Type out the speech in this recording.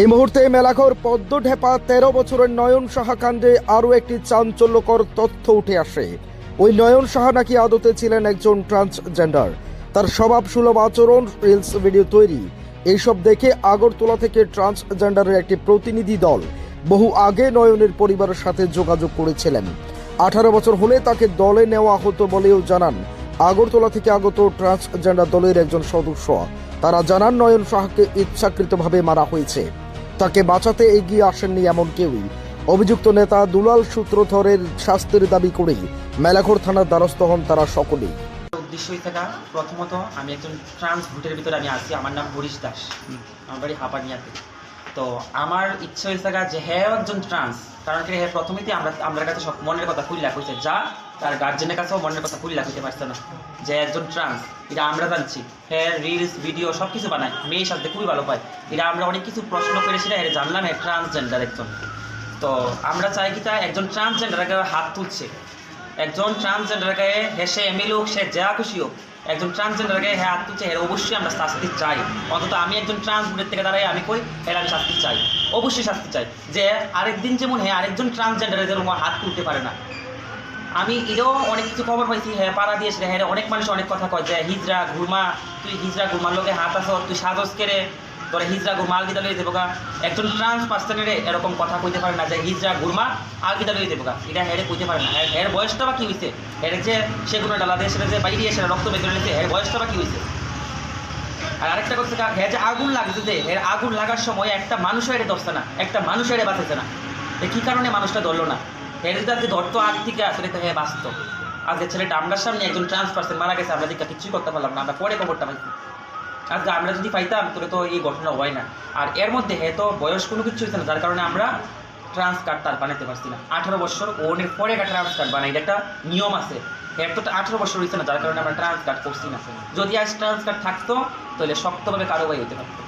এই মুহূর্তে মেলাঘর পদ্ম ঢেপা তেরো বছরের নয়ন সাহা কাণ্ডে আরও একটি চাঞ্চল্যকর তথ্য উঠে আসে। ওই নয়ন সাহা নাকি আদতে ছিলেন একজন ট্রান্সজেন্ডার। তার স্বভাব সুলভ আচরণ, রিলস ভিডিও তৈরি। এইসব দেখে আগরতলা থেকে ট্রান্সজেন্ডারের একটি প্রতিনিধি দল বহু আগে নয়নের পরিবারের সাথে যোগাযোগ করেছিলেন। আঠারো বছর হলে তাকে দলে নেওয়া হতো বলেও জানান। আগরতলা থেকে আগত ট্রান্সজেন্ডার দলের একজন সদস্য। তারা জানান, নয়ন সাহাকে ইচ্ছাকৃতভাবে মারা হয়েছে। তাকে বাঁচাতে এগিয়ে আসেননি এমন কেউই। অভিযুক্ত নেতা দুলাল সূত্রধরের শাস্তির দাবি করেই মেলাঘর থানার দ্বারস্থ হন তারা সকলেই। উদ্দেশ্যই থাকা প্রথমত আমি একজন ট্রান্স ভোটের ভিতরে আমি আছি আমার নাম হরিশ দাস। আমার বাড়ি হাপানিয়াতে। তো আমার ইচ্ছে হয়েছে যে হ্যাঁ একজন ট্রান্স কারণ কি হ্যাঁ প্রথমেই আমরা আমার কাছে সব মনের কথা খুললা কইছে, যা তার গার্জেনের কাছেও মনের কথা খুললা কইতে পারছে না, যে একজন ট্রান্স এটা আমরা জানছি হ্যাঁ রিলস ভিডিও সব কিছু বানায়, মেয়ে সাথে খুবই ভালো পায়, এটা আমরা অনেক কিছু প্রশ্ন করেছিলাম, এটা জানলাম হ্যাঁ ট্রান্সজেন্ডার একজন। তো আমরা চাই কি তা একজন ট্রান্সজেন্ডারকে হাত তুলছে একজন ট্রান্সজেন্ডারকে হেসে হোক সে যা খুশি হোক, একজন ট্রান্সজেন্ডারকে হ্যাঁ হাত তুলছে এর অবশ্যই আমরা শাস্তি চাই। অন্তত আমি একজন ট্রান্সজেন্ডার থেকে দাঁড়াই, আমি কই, এর আমি শাস্তি চাই। অবশ্যই শাস্তি চাই যে আরেকদিন যেমন হ্যাঁ আরেকজন ট্রান্সজেন্ডারের যেন হাত তুলতে পারে না। আমি এরও অনেক কিছু খবর পাইছি হ্যাঁ পাড়া দিয়েছে হ্যাঁ অনেক মানুষ অনেক কথা কয় যে হিজরা ঘুরমা, তুই হিজরা ঘুরমার লোকে হাত আস তুই সাজস কেড়ে তোরে হিজরা ঘুরমা আলগিদা লই দেবো গা একজন ট্রান্স পার্সনের এরকম কথা কইতে পারে না যে হিজরা ঘুরমা আলগিদা লই দেবো গা এটা হেরে কইতে পারে না। হ্যাঁ এর বয়সটা বা কি হয়েছে এর যে সে কোনো ডালা দিয়ে যে বাইরে এসে রক্ত বের নিয়েছে এর বয়সটা বা কি হয়েছে আর আরেকটা কথা হ্যাঁ যে আগুন লাগছে যে, এর আগুন লাগার সময় একটা মানুষের এটা ধরছে না, একটা মানুষের এটা বাঁচেছে না। এ কি কারণে মানুষটা ধরলো না? যদি আজকে ধরতো আগ থেকে আসলে তো হ্যাঁ বাঁচতো। আজকে ছেলেটা আমরা সামনে একজন ট্রান্স পার্সন মারা গেছে, আমরা দিকটা কিছুই করতে পারলাম না, আমরা পরে খবরটা পাইছি। আজকে আমরা যদি পাইতাম, তাহলে তো এই ঘটনা হয় না। আর এর মধ্যে হ্যাঁ তো বয়স কোনো কিছু হয়েছে না, যার কারণে আমরা ট্রান্স কার্ড তার বানাতে পারছি না। আঠারো বছর ওনের পরে একটা ট্রান্স কার্ড বানাই একটা নিয়ম আছে। এর তো আঠারো বছর হয়েছে না, যার কারণে আমরা ট্রান্স কার্ড করছি না। যদি আজ ট্রান্স কার্ড থাকতো, তাহলে শক্তভাবে কারোবাই হতে পারতো।